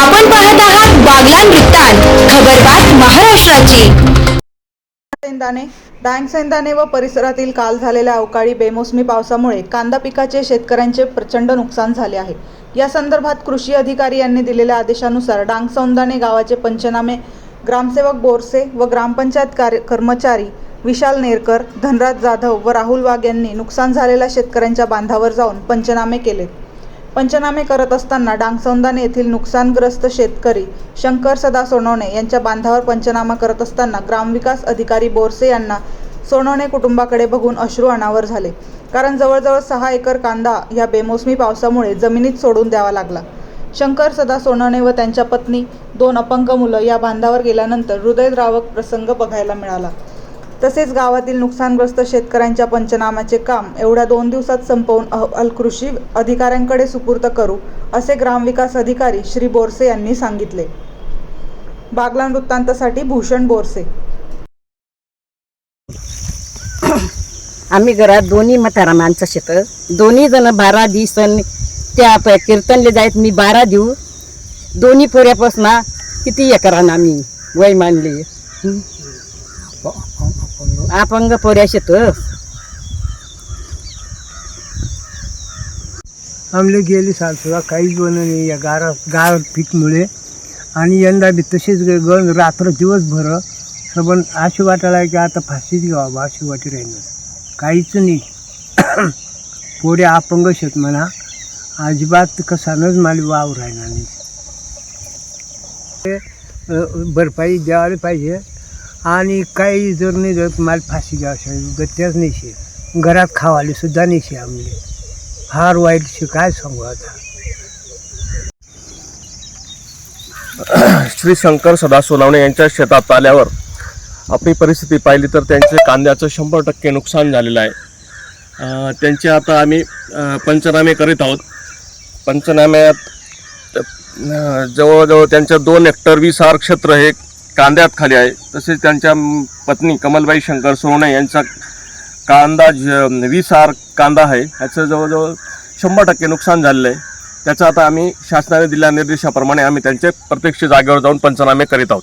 आपण पाहत आहात बागलान वृत्तांत खबरबात महाराष्ट्राची. सैंदाने डांग सैंदाने व परिसरातील काल झालेल्या अवकाळी बेमोसमी पावसामुळे कांदा पिकाचे शेतकऱ्यांचे प्रचंड नुकसान झाले आहे. या संदर्भात कृषी अधिकारी यांनी दिलेल्या आदेशानुसार डांग सौंदाने गावाचे पंचनामे ग्रामसेवक बोरसे व ग्रामपंचायत कार्य कर्मचारी विशाल नेरकर धनराज जाधव व राहुल वाघ यांनी नुकसान झालेल्या शेतकऱ्यांच्या बांधावर जाऊन पंचनामे केले पंचनामे करत असताना डांगसौंदाने येथील नुकसानग्रस्त शेतकरी शंकर सदा सोनवणे यांच्या बांधावर पंचनामा करत असताना ग्रामविकास अधिकारी बोरसे यांना सोनवणे कुटुंबाकडे बघून अश्रू अनावर झाले. कारण जवळजवळ सहा एकर कांदा ह्या बेमोसमी पावसामुळे जमिनीत सोडून द्यावा लागला. शंकर सदा सोनवणे व त्यांच्या पत्नी दोन अपंग मुलं या बांधावर गेल्यानंतर हृदयद्रावक प्रसंग बघायला मिळाला. तसेच गावातील नुकसानग्रस्त शेतकऱ्यांच्या पंचनाम्याचे काम एवढ्या दोन दिवसात संपवून अहवाल कृषी अधिकाऱ्यांकडे सुपूर्त करू असे ग्रामविकास अधिकारी श्री बोरसे यांनी सांगितले. बागलान वृत्तांतासाठी भूषण बोरसे. आम्ही घरात दोन्ही म्हातारा माणसं शेत दोन्ही जण बारा दिवस त्या कीर्तनले जायत मी बारा देऊ दोन्ही पोऱ्यापासून किती एकरान आम्ही वय मानली अपंग पोऱ्या शेत आमले गेली साल सुद्धा काहीच बनलं नाही या गारा गार पीकमुळे आणि यंदा बी तसेच ग- गण रात्र दिवसभर सबन अशी वाटायला की आता फाशीच घ्यावा अशी वाटी राहिलं. काहीच नाही. पोरे अपंग शेत म्हणा. अजिबात कसानच मला वाव राहिला नाही. भरपाई द्यायला पाहिजे. आणि काही जर नाही जर मला फाशी घ्यावं गत्याच नाही शे. घरात खावाले सुद्धा नाही शे फार वाईट शे काय सांगू आता. श्री शंकर सदा सोनावणे यांच्या शेतात आल्यावर आपली परिस्थिती पाहिली तर त्यांचे कांद्याचं शंभर टक्के नुकसान झालेलं आहे. त्यांचे आता आम्ही पंचनामे करीत आहोत. पंचनाम्यात जवळजवळ त्यांचं दोन हेक्टर वीस आर क्षेत्र हे कांद्यात खाली आहे. तसेच त्यांच्या पत्नी कमलबाई शंकर सोने यांचा कांदा ज- वीस आर कांदा आहे. ह्याचं जवळजवळ शंभर टक्के नुकसान झालेलं आहे. त्याचं आता आम्ही शासनाने दिलेल्या निर्देशाप्रमाणे आम्ही त्यांचे प्रत्यक्ष जागेवर जाऊन पंचनामे करीत आहोत.